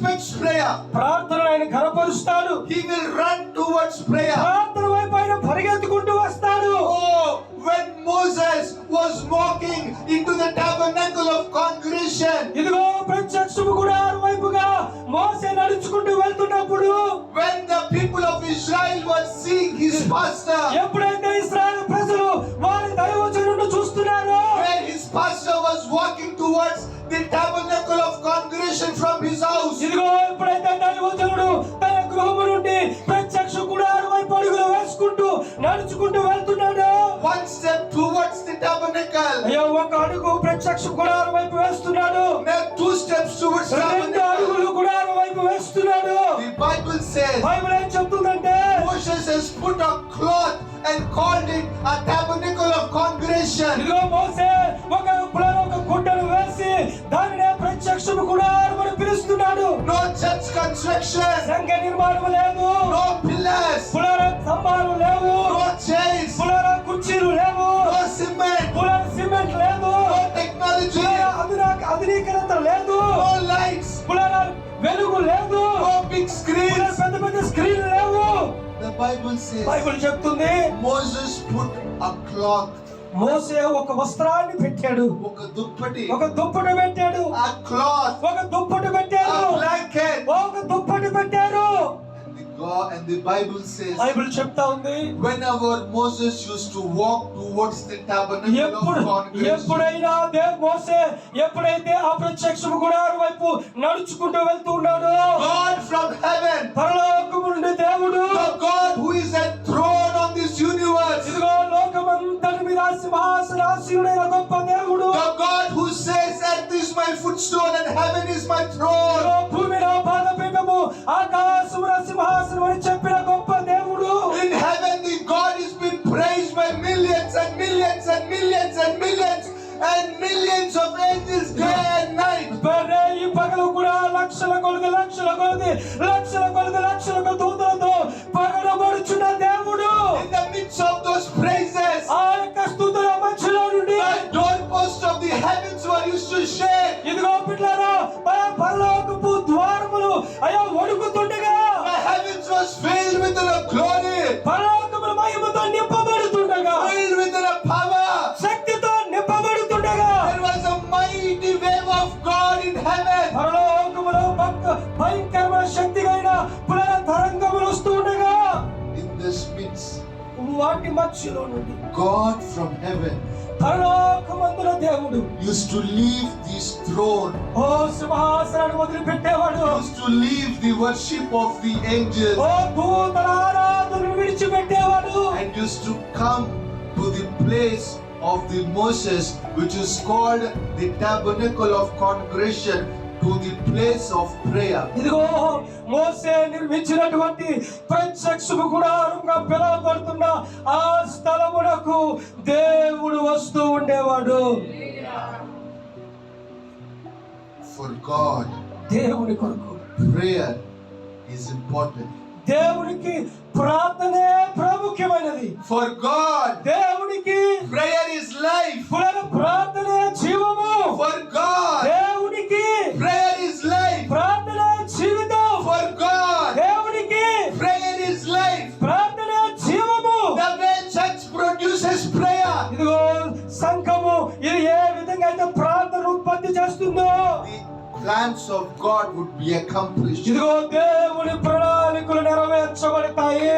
speaks prayer. ప్రార్థన ఆయన కనపరుస్తాడు he will run towards prayer. ప్రార్థన వైపు ఆయన పరిగెత్తుకుంటూ వస్తాడు. Oh when moses was walking into the tabernacle of congregation ఇదిగో ప్రత్యక్షము గుడారం వైపుగా మోసే నడుచుకుంటూ వెళ్తున్నప్పుడు when the people of israel were seeing his pastor ఎప్పుడైతే ఇశ్రాయేలు ప్రజలు వారి దైవజనుడు చూస్తున్నారో when his pastor was walking towards the tabernacle of congregation from his house ఎప్పుడైతే దైవజనుడు తన గృహము నుండి ప్రత్యక్ష గుడారు వైపు అడుగులు వేసుకుంటూ నడుచుకుంటూ వెళ్తున్నాడు one step towards the tabernacle, అయ్యో ఒక అడుగు ప్రత్యక్ష గుడారు వైపు వేస్తున్నాడు then two steps towards రెండు. అడుగులు గుడారు వైపు వేస్తున్నాడు The Bible says బైబిల్ ఏం చెప్తుందంటే Moses has put a cloth and called it a tabernacle of congregation. ఇదిగో మోసే construction, సంఘ నిర్మాణం లేదు no pillars, పులాల స్తంభాలు లేవు no chains, పులాల కుర్చీలు లేవు no cement, పులాల సిమెంట్ లేదు no technology, పులాల అధునా ఆధునీకరణ లేదు no lights, పులాల వెలుగు లేదు no big పులాల screens. పెద్ద పెద్ద స్క్రీన్ లేవు The Bible says బైబిల్ చెప్తుంది Moses put a cloth, మోసే ఒక వస్త్రాన్ని పెట్టాడు ఒక దుప్పటి, ఒక దుప్పటి పెట్టాడు a cloth, ఒక దుప్పటి a blanket. ఒక దుప్పటి పెట్టారు And the God and the Bible says Bible చెప్తా ఉంది whenever Moses used to walk towards the tabernacle of congregation, ఎప్పుడైనా దేవ్ మోసే ఎప్పుడైతే ఆ ప్రత్యక్షము గుడారు వైపు నడుచుకుంటూ వెళ్తూ ఉన్నాడో God from heaven, పరలోకము నుండి దేవుడు the God who is enthroned footstool and heaven is my throne. ఇదిగో భూమిలో పాదపీఠము ఆకాశమున సింహాసనం అని చెప్పిన గొప్ప దేవుడు In heaven, the God is being praised by millions and millions and millions and millions and millions of angels day and night. బరే ఈ పగలు కూడా లక్షల కొలది లక్షల కొలది లక్షల కొలది లక్షల కొలది వాటి మధ్యలో నుండి God from heaven పరలోకమందుల దేవుడు used to leave this throne, ఓ సింహాసనాన్ని వదిలిపెట్టేవాడు used to leave the worship of the angels, ఓ దూతల ఆరాధనను విడిచిపెట్టేవాడు and used to come to the place of the Moses, which is called the tabernacle of congregation, To the place of prayer. ఇదిగో మోసే నిర్మించినటువంటి ప్రత్యక్షము గుడారంగా పిలువబడుతున్న ఆ స్థలమునకు దేవుడు వస్తూ ఉండేవాడు For God, దేవుని కొరకు prayer is important. దేవునికి ప్రార్థనే ప్రాముఖ్యమైనది For God, దేవునికి ప్రార్థన ఉత్పత్తి చేస్తుందో the plans of God would be accomplished. ఇదిగో దేవుని ప్రణాళికలు నెరవేర్చబడతాయి